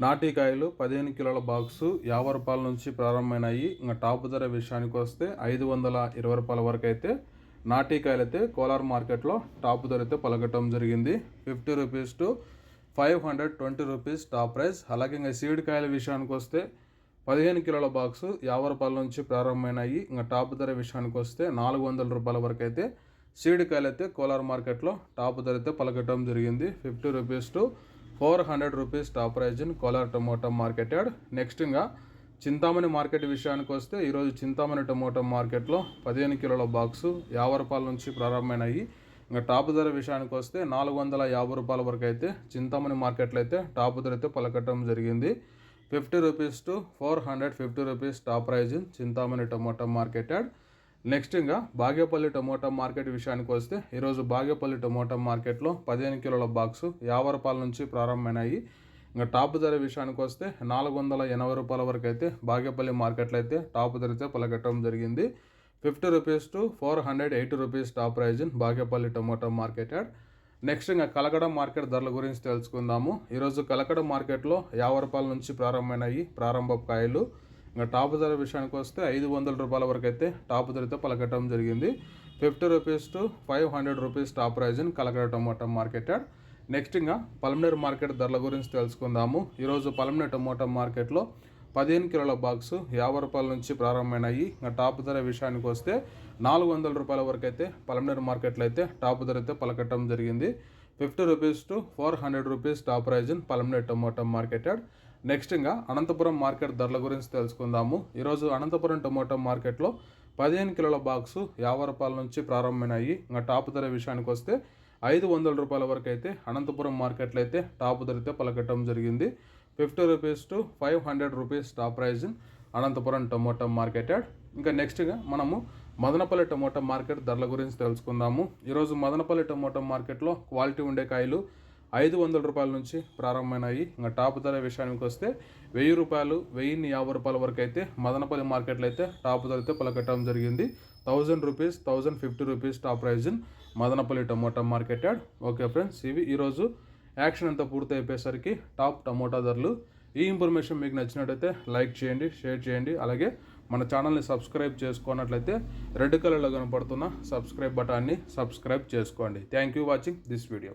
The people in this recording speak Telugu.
నాటికాయలు పదిహేను కిలోల బాక్సు యాభై రూపాయల నుంచి ప్రారంభమైనాయి. ఇంకా టాప్ ధర విషయానికి వస్తే ఐదు వందల ఇరవై రూపాయల వరకు అయితే నాటికాయలు అయితే కోలార్ మార్కెట్లో టాప్ ధర అయితే పలకటం జరిగింది. Fifty rupees to five hundred twenty rupees top price. అలాగే ఇంకా సీడ్ కాయల విషయానికి వస్తే పదిహేను కిలోల బాక్సు యాభై రూపాయల నుంచి ప్రారంభమైనాయి. ఇంకా టాప్ ధర విషయానికి వస్తే నాలుగు వందల రూపాయల వరకు అయితే సీడ్ కాయలు అయితే కోలార్ మార్కెట్లో టాప్ ధర అయితే పలకటం జరిగింది. Fifty rupees to four hundred rupees top price in Kolar tomato market next ఇంకా చింతామణి మార్కెట్ విషయానికి వస్తే ఈరోజు చింతామణి టొమాటో మార్కెట్లో పదిహేను కిలోల బాక్సు యాభై రూపాయల నుంచి ప్రారంభమైనాయి. ఇంకా టాప్ ధర విషయానికి వస్తే నాలుగు వందల యాభై రూపాయల వరకు అయితే చింతామణి మార్కెట్లో అయితే టాప్ ధర అయితే పలకటం జరిగింది. Fifty rupees to four hundred fifty rupees top price in Chintamani tomato market next ఇంకా బాగేపల్లి టమోటా మార్కెట్ విషయానికి వస్తే ఈరోజు బాగేపల్లి టమోటా మార్కెట్లో పదిహేను కిలోల బాక్సు యాభై రూపాయల నుంచి ప్రారంభమైనాయి. ఇంకా టాప్ ధర విషయానికి వస్తే నాలుగు వందల ఎనభై రూపాయల వరకు అయితే బాగేపల్లి మార్కెట్లో అయితే టాప్ ధర అయితే జరిగింది. Fifty rupees to four hundred eighty rupees top price in Bagepalli tomato market yard. Next ఇంకా కలకడ మార్కెట్ ధరల గురించి తెలుసుకుందాము. ఈరోజు కలకడ మార్కెట్లో యాభై రూపాయల నుంచి ప్రారంభమైనాయి ప్రారంభ కాయలు. ఇంకా టాప్ ధర విషయానికి వస్తే ఐదు వందల రూపాయల వరకు అయితే టాప్ ధరతో పలకటం జరిగింది. Fifty rupees to five hundred rupees top price in Kalakada tomato marketed next ఇంకా పలమనేరు మార్కెట్ ధరల గురించి తెలుసుకుందాము. ఈరోజు పలమనేరు టమోటా మార్కెట్లో పదిహేను కిలోల బాక్స్ యాభై రూపాయల నుంచి ప్రారంభమైనాయి. ఇంకా టాప్ ధర విషయానికి వస్తే నాలుగు వందల రూపాయల వరకు అయితే పలమనేరు మార్కెట్లో అయితే టాప్ ధర అయితే పలకటం జరిగింది. Fifty rupees to four hundred rupees top price in Palamaner tomato next ఇంకా అనంతపురం మార్కెట్ ధరల గురించి తెలుసుకుందాము. ఈరోజు అనంతపురం టొమాటో మార్కెట్లో పదిహేను కిలోల బాక్సు యాభై రూపాయల నుంచి ప్రారంభమైనాయి. ఇంకా టాప్ ధర విషయానికి వస్తే ఐదు వందల రూపాయల వరకు అయితే అనంతపురం మార్కెట్లో అయితే టాప్ ధరతో పలకటం జరిగింది. Fifty rupees to five hundred rupees top price Anantapuram tomato market ఇంకా నెక్స్ట్గా మనము మదనపల్లి టొమాటో మార్కెట్ ధరల గురించి తెలుసుకుందాము. ఈరోజు మదనపల్లి టొమాటో మార్కెట్లో క్వాలిటీ ఉండే కాయలు ఐదు వందల రూపాయల నుంచి ప్రారంభమైనాయి. ఇంకా టాప్ ధర విషయానికి వస్తే వెయ్యి రూపాయలు వెయ్యిన్ని యాభై రూపాయల వరకు అయితే మదనపల్లి మార్కెట్లో అయితే టాప్ ధర అయితే పలకట్టడం జరిగింది. Thousand rupees thousand fifty rupees top price Madanapalle tomato market yard. Okay friends ఇవి ఈరోజు యాక్షన్ అంతా పూర్తి అయిపోయేసరికి టాప్ టమోటా ధరలు. ఈ ఇన్ఫర్మేషన్ మీకు నచ్చినట్టయితే లైక్ చేయండి షేర్ చేయండి. అలాగే మన ఛానల్ని సబ్స్క్రైబ్ చేసుకున్నట్లయితే రెడ్ కలర్లో కనపడుతున్న సబ్స్క్రైబ్ బటాన్ని సబ్స్క్రైబ్ చేసుకోండి. Thank you watching this video